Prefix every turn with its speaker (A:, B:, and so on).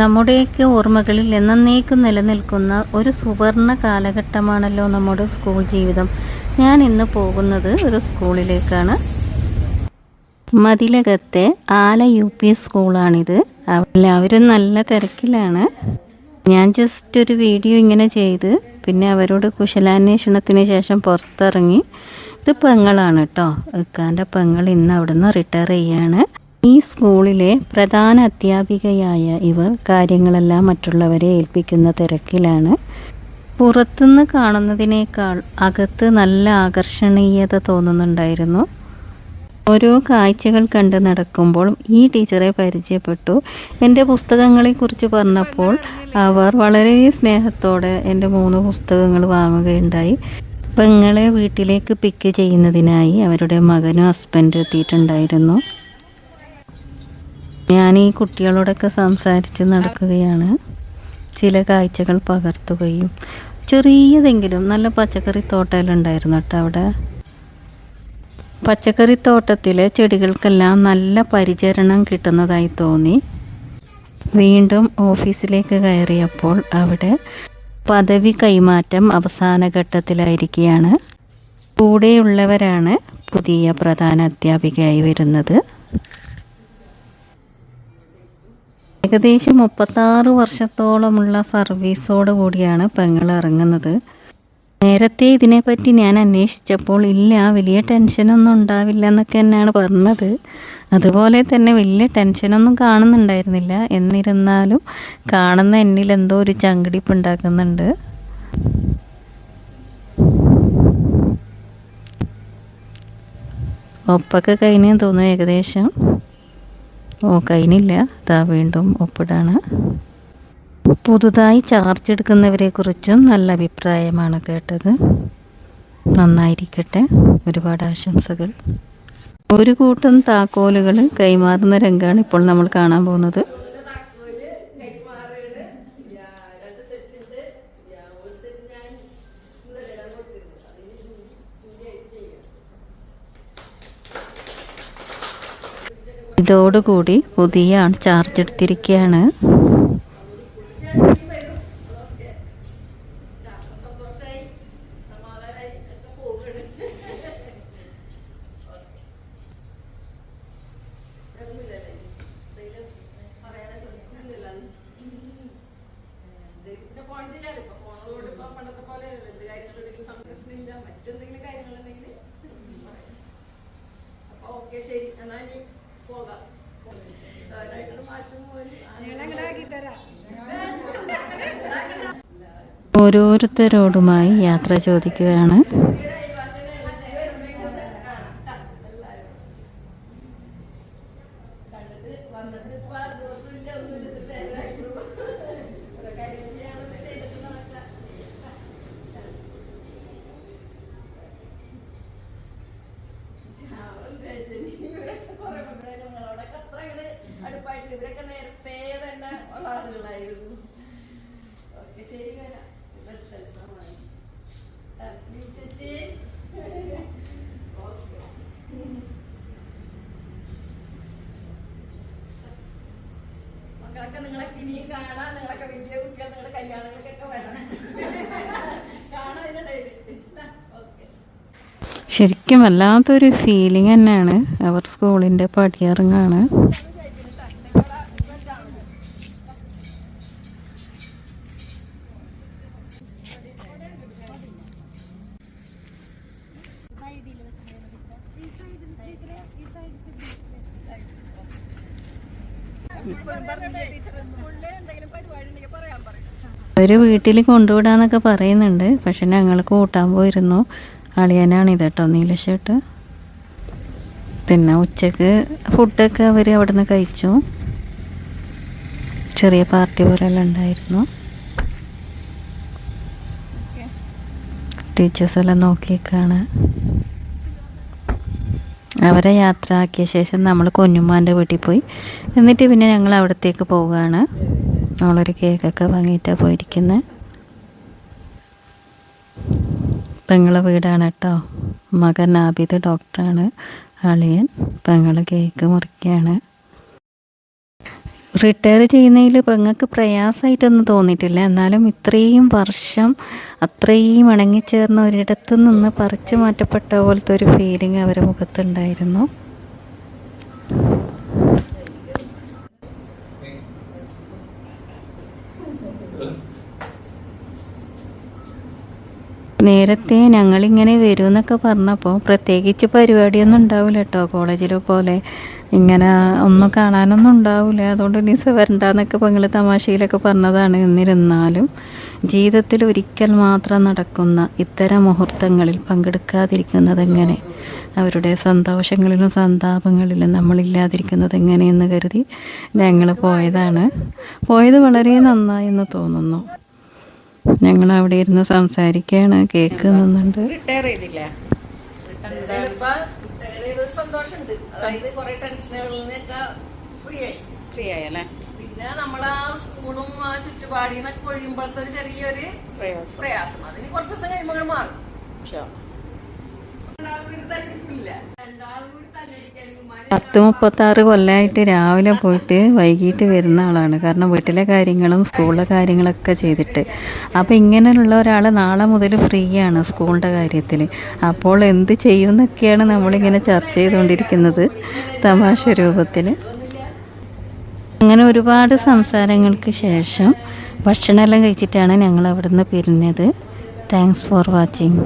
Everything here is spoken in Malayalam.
A: നമ്മുടെയൊക്കെ ഓർമ്മകളിൽ എന്നേക്കും നിലനിൽക്കുന്ന ഒരു സുവർണ കാലഘട്ടമാണല്ലോ നമ്മുടെ സ്കൂൾ ജീവിതം. ഞാൻ ഇന്ന് പോകുന്നത് ഒരു സ്കൂളിലേക്കാണ്. മതിലകത്തെ ആല യു പി സ്കൂളാണിത്. എല്ലാവരും നല്ല തിരക്കിലാണ്. ഞാൻ ജസ്റ്റ് ഒരു വീഡിയോ ഇങ്ങനെ ചെയ്ത് പിന്നെ അവരോട് കുശലാന്വേഷണത്തിന് ശേഷം പുറത്തിറങ്ങി. ഇത് പെങ്ങളാണ് കേട്ടോ ഇക്കാന്റെ പെങ്ങൾ ഇന്ന് അവിടുന്ന് റിട്ടയർ ചെയ്യാണ്. ഈ സ്കൂളിലെ പ്രധാന അധ്യാപികയായ ഇവർ കാര്യങ്ങളെല്ലാം മറ്റുള്ളവരെ ഏൽപ്പിക്കുന്ന തിരക്കിലാണ്. പുറത്തുനിന്ന് കാണുന്നതിനേക്കാൾ അകത്ത് നല്ല ആകർഷണീയത തോന്നുന്നുണ്ടായിരുന്നു. ഓരോ കാഴ്ചകൾ കണ്ട് നടക്കുമ്പോൾ ഈ ടീച്ചറെ പരിചയപ്പെട്ടു. എന്റെ പുസ്തകങ്ങളെക്കുറിച്ച് പറഞ്ഞപ്പോൾ അവർ വളരെ സ്നേഹത്തോടെ എന്റെ മൂന്ന് പുസ്തകങ്ങൾ വാങ്ങുകയുണ്ടായി. പെങ്ങളെ വീട്ടിലേക്ക് പിക്ക് ചെയ്യുന്നതിനായി അവരുടെ മകനും ഹസ്ബൻഡും എത്തിയിട്ടുണ്ടായിരുന്നു. ഞാൻ ഈ കുട്ടികളോടൊക്കെ സംസാരിച്ച് നടക്കുകയാണ്. ചില കാഴ്ചകൾ പകർത്തുകയും ചെറിയതെങ്കിലും നല്ല പച്ചക്കറി തോട്ടമെല്ലാം ഉണ്ടായിരുന്നു കേട്ടോ അവിടെ. പച്ചക്കറി തോട്ടത്തിലെ ചെടികൾക്കെല്ലാം നല്ല പരിചരണം കിട്ടുന്നതായി തോന്നി. വീണ്ടും ഓഫീസിലേക്ക് കയറിയപ്പോൾ അവിടെ പദവി കൈമാറ്റം അവസാന ഘട്ടത്തിലായിരിക്കുകയാണ്. കൂടെയുള്ളവരാണ് പുതിയ പ്രധാന അധ്യാപികയായി വരുന്നത്. ഏകദേശം മുപ്പത്താറ് വർഷത്തോളമുള്ള സർവീസോട് കൂടിയാണ് പെങ്ങൾ ഇറങ്ങുന്നത്. നേരത്തെ ഇതിനെപ്പറ്റി ഞാൻ അന്വേഷിച്ചപ്പോൾ ഇല്ല വലിയ ടെൻഷനൊന്നും ഉണ്ടാവില്ല എന്നൊക്കെ തന്നെയാണ് പറഞ്ഞത്. അതുപോലെ തന്നെ വലിയ ടെൻഷനൊന്നും കാണുന്നുണ്ടായിരുന്നില്ല. എന്നിരുന്നാലും കാണുന്ന എന്നിൽ എന്തോ ഒരു ചങ്കിടിപ്പ് ഉണ്ടാക്കുന്നുണ്ട്. ഒപ്പൊക്കെ കഴിഞ്ഞെന്ന് തോന്നുന്നു ഏകദേശം. ഓ കഴിഞ്ഞില്ല. ഇതാ വീണ്ടും ഒപ്പിടാണ്. പുതുതായി ചാർജ് എടുക്കുന്നവരെ കുറിച്ചും നല്ല അഭിപ്രായമാണ് കേട്ടത്. നന്നായിരിക്കട്ടെ. ഒരുപാട് ആശംസകൾ. ഒരു കൂട്ടം താക്കോലുകൾ കൈമാറുന്ന രംഗമാണ് ഇപ്പോൾ നമ്മൾ കാണാൻ പോകുന്നത്. ഇതോടുകൂടി പുതിയ ചാർജ് എടുത്തിരിക്കുകയാണ്
B: പോകാം.
A: ഓരോരുത്തരോടുമായി യാത്ര ചോദിക്കുകയാണ്.
B: വന്നിട്ട് ഇപ്പൊ ദിവസമില്ല ഒന്നുമില്ല നിങ്ങളെ ഇനിയും കാണാൻ നിങ്ങളൊക്കെ വലിയ കുട്ടികൾ നിങ്ങളുടെ കല്യാണങ്ങൾക്കൊക്കെ വരണം. കാണാൻ
A: ശരിക്കും വല്ലാത്തൊരു ഫീലിംഗ് തന്നെയാണ്. അവർ സ്കൂളിന്റെ പടിയിറങ്ങാണ്. അവർ വീട്ടിൽ കൊണ്ടുവിടാന്നൊക്കെ പറയുന്നുണ്ട്. പക്ഷെ ഞങ്ങൾ കൂട്ടാൻ പോയിരുന്നു. അളിയനാണ് ഇത് കേട്ടോ നീലശേട്ട് പിന്നെ ഉച്ചയ്ക്ക് ഫുഡൊക്കെ അവർ അവിടെ നിന്ന് കഴിച്ചു. ചെറിയ പാർട്ടി പോലെല്ലാം ഉണ്ടായിരുന്നു. ടീച്ചേഴ്സെല്ലാം നോക്കിയേക്കാണ്. അവരെ യാത്ര ആക്കിയ ശേഷം നമ്മൾ കുഞ്ഞുമ്മാന്റെ വീട്ടിൽ പോയി. എന്നിട്ട് പിന്നെ ഞങ്ങൾ അവിടത്തേക്ക് പോവുകയാണ്. നമ്മളൊരു കേക്കൊക്കെ വാങ്ങിയിട്ടാണ് പോയിരിക്കുന്നത് പെങ്ങളെ വീടാണ് കേട്ടോ. മകൻ ആബിദ് ഡോക്ടറാണ് അളിയൻ. പെങ്ങൾ കേക്ക് മുറിക്കുകയാണ്. റിട്ടയർ ചെയ്യുന്നതിൽ പെങ്ങൾക്ക് പ്രയാസമായിട്ടൊന്നും തോന്നിയിട്ടില്ല. എന്നാലും ഇത്രയും വർഷം അത്രയും ഇണങ്ങിച്ചേർന്ന ഒരിടത്ത് നിന്ന് പറിച്ചു മാറ്റപ്പെട്ട പോലത്തെ ഒരു ഫീലിംഗ് അവരുടെ മുഖത്തുണ്ടായിരുന്നു. നേരത്തെ ഞങ്ങളിങ്ങനെ വരും എന്നൊക്കെ പറഞ്ഞപ്പോൾ പ്രത്യേകിച്ച് പരിപാടിയൊന്നും ഉണ്ടാവില്ല കേട്ടോ കോളേജിലെ പോലെ ഇങ്ങനെ ഒന്നും കാണാനൊന്നും ഉണ്ടാവില്ല. അതുകൊണ്ട് നിസ വരണ്ടെന്നൊക്കെ പെങ്ങൾ തമാശയിലൊക്കെ പറഞ്ഞതാണ്. എന്നിരുന്നാലും ജീവിതത്തിൽ ഒരിക്കൽ മാത്രം നടക്കുന്ന ഇത്തരം മുഹൂർത്തങ്ങളിൽ പങ്കെടുക്കാതിരിക്കുന്നത് എങ്ങനെ അവരുടെ സന്തോഷങ്ങളിലും സന്താപങ്ങളിലും നമ്മളില്ലാതിരിക്കുന്നത് എങ്ങനെയെന്ന് കരുതി ഞങ്ങൾ പോയതാണ്. പോയത് വളരെ നന്നായി എന്ന് തോന്നുന്നു. ഞങ്ങൾ അവിടെ ഇരുന്ന് സംസാരിക്കുകയാണ് കേക്ക് നിന്നുണ്ട്.
C: റിട്ടയർ ചെയ്തില്ലേ?
B: ഇപ്പൊ ഏതൊരു സന്തോഷമുണ്ട്. അതായത് കുറെ ടെൻഷനുകളിൽ നിന്നൊക്കെ ഫ്രീ ആയി.
C: ഫ്രീ ആയല്ലേ
B: പിന്നെ ആ സ്കൂളും ആ ചുറ്റുപാടിന്നൊക്കെ ഒഴിയുമ്പോഴത്തെ ഒരു ചെറിയൊരു
C: പ്രയാസം.
B: പ്രയാസം. അതിന് കുറച്ച് ദിവസം കഴിയുമ്പോൾ അങ്ങട് മാറും.
A: പത്ത് മുപ്പത്താറ് കൊല്ലമായിട്ട് രാവിലെ പോയിട്ട് വൈകിട്ട് വരുന്ന ആളാണ്. കാരണം വീട്ടിലെ കാര്യങ്ങളും സ്കൂളിലെ കാര്യങ്ങളൊക്കെ ചെയ്തിട്ട്. അപ്പോൾ ഇങ്ങനെയുള്ള ഒരാൾ നാളെ മുതൽ ഫ്രീ ആണ് സ്കൂളിന്റെ കാര്യത്തിൽ അപ്പോൾ എന്ത് ചെയ്യുമെന്നൊക്കെയാണ് നമ്മളിങ്ങനെ ചർച്ച ചെയ്തുകൊണ്ടിരിക്കുന്നത് തമാശ രൂപത്തിൽ അങ്ങനെ ഒരുപാട് സംസാരങ്ങൾക്ക് ശേഷം ഭക്ഷണമെല്ലാം കഴിച്ചിട്ടാണ് ഞങ്ങൾ അവിടുന്ന് പിരിഞ്ഞത്. Thanks for watching